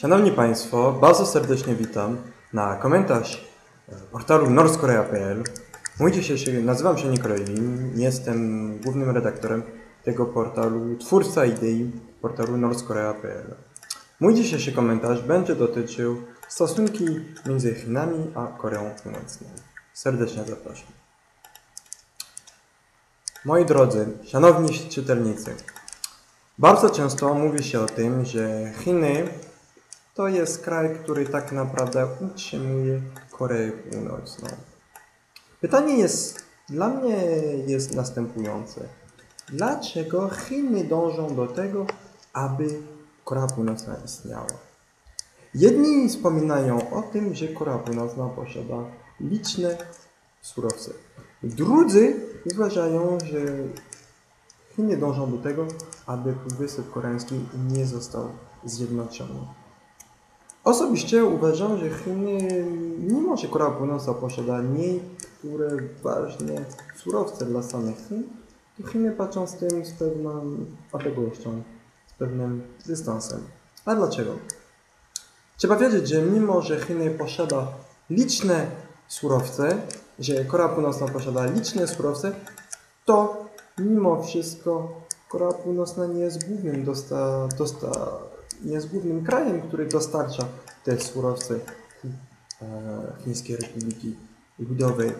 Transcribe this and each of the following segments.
Szanowni Państwo, bardzo serdecznie witam na komentarz e, portalu norskorea.pl. Mój dzisiejszy, nazywam się Nikolaj Lin, jestem głównym redaktorem tego portalu, twórca idei portalu norskorea.pl. Mój dzisiejszy komentarz będzie dotyczył stosunki między Chinami a Koreą Północną. Serdecznie zapraszam. Moi drodzy, szanowni czytelnicy, bardzo często mówi się o tym, że Chiny to jest kraj, który tak naprawdę utrzymuje Koreę Północną. Pytanie jest, dla mnie jest następujące. Dlaczego Chiny dążą do tego, aby Korea Północna istniała? Jedni wspominają o tym, że Korea Północna posiada liczne surowce. Drudzy uważają, że Chiny dążą do tego, aby Półwysep Koreański nie został zjednoczony. Osobiście uważam, że Chiny, mimo że Korea Północna posiada niektóre ważne surowce dla samych Chin, to Chiny patrzą z tym z pewną odległością, z pewnym dystansem. A dlaczego? Trzeba wiedzieć, że mimo, że Chiny posiada liczne surowce, że Korea Północna posiada liczne surowce, to mimo wszystko Korea Północna nie jest głównym dosta, dosta, jest głównym krajem, który dostarcza te surowce e, Chińskiej Republiki Ludowej.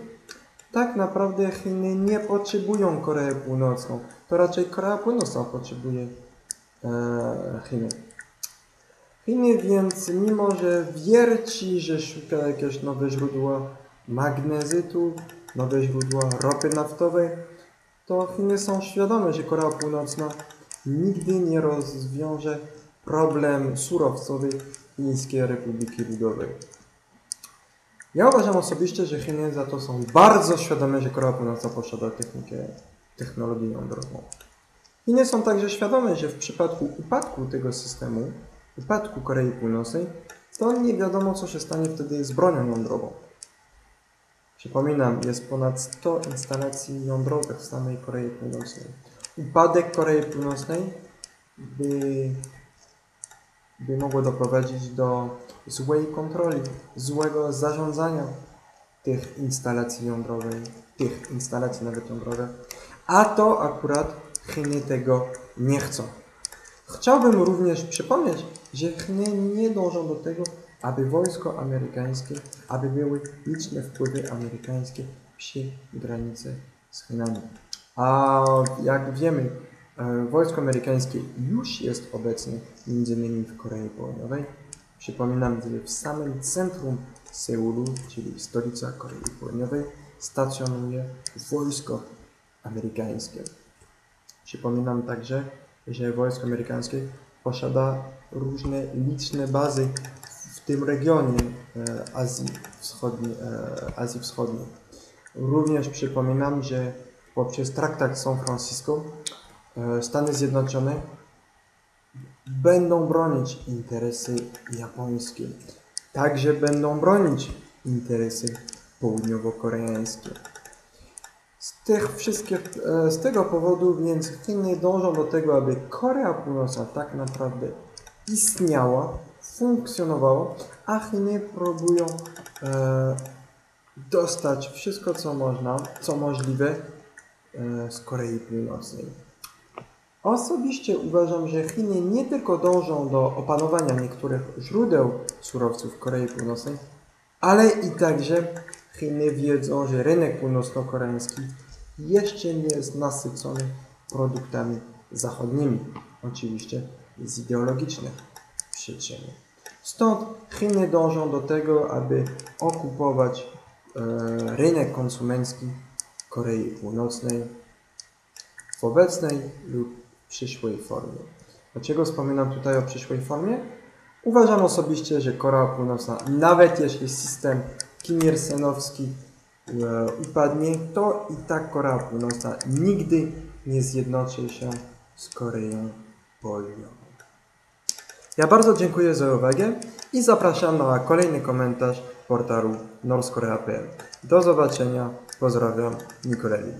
Tak naprawdę Chiny nie potrzebują Koreę Północną. To raczej Korea Północna potrzebuje e, Chiny. Chiny więc, mimo że wierci, że szuka jakieś nowe źródła magnezytu, nowe źródła ropy naftowej, to Chiny są świadome, że Korea Północna nigdy nie rozwiąże problem surowcowy Chińskiej Republiki Ludowej. Ja uważam osobiście, że Chiny za to są bardzo świadome, że Korea Północna posiada technikę, technologię jądrową. Chiny są także świadome, że w przypadku upadku tego systemu, upadku Korei Północnej, to nie wiadomo, co się stanie wtedy z bronią jądrową. Przypominam, jest ponad 100 instalacji jądrowych w samej Korei Północnej. Upadek Korei Północnej by, by mogło doprowadzić do złej kontroli, złego zarządzania tych instalacji jądrowych, tych instalacji nawet jądrowych, a to akurat Chiny tego nie chcą. Chciałbym również przypomnieć, że Chiny nie dążą do tego, aby wojsko amerykańskie, aby były liczne wpływy amerykańskie przy granicy z Chinami. A jak wiemy, wojsko amerykańskie już jest obecne m.in. w Korei Południowej. Przypominam, że w samym centrum Seulu, czyli stolica Korei Południowej, stacjonuje wojsko amerykańskie. Przypominam także, że wojsko amerykańskie posiada różne liczne bazy w tym regionie e, Azji Wschodniej. E, Azji Wschodniej. Również przypominam, że poprzez traktat San Francisco e, Stany Zjednoczone będą bronić interesy japońskie. Także będą bronić interesy południowo-koreańskie. Z, tych wszystkich, z tego powodu więc Chiny dążą do tego, aby Korea Północna tak naprawdę istniała, funkcjonowała, a Chiny próbują e, dostać wszystko, co można, co możliwe e, z Korei Północnej. Osobiście uważam, że Chiny nie tylko dążą do opanowania niektórych źródeł surowców Korei Północnej, ale i także Chiny wiedzą, że rynek północno-koreański jeszcze nie jest nasycony produktami zachodnimi, oczywiście z ideologicznych przyczyn. Stąd Chiny dążą do tego, aby okupować e, rynek konsumencki Korei Północnej w obecnej lub przyszłej formie. Dlaczego wspominam tutaj o przyszłej formie? Uważam osobiście, że Korea Północna, nawet jeśli system Kim Il-senowski e, upadnie, to i tak Korea Północna nigdy nie zjednoczy się z Koreą Południową. Ja bardzo dziękuję za uwagę i zapraszam na kolejny komentarz portalu norskorea.pl. Do zobaczenia. Pozdrawiam. Nikoleli.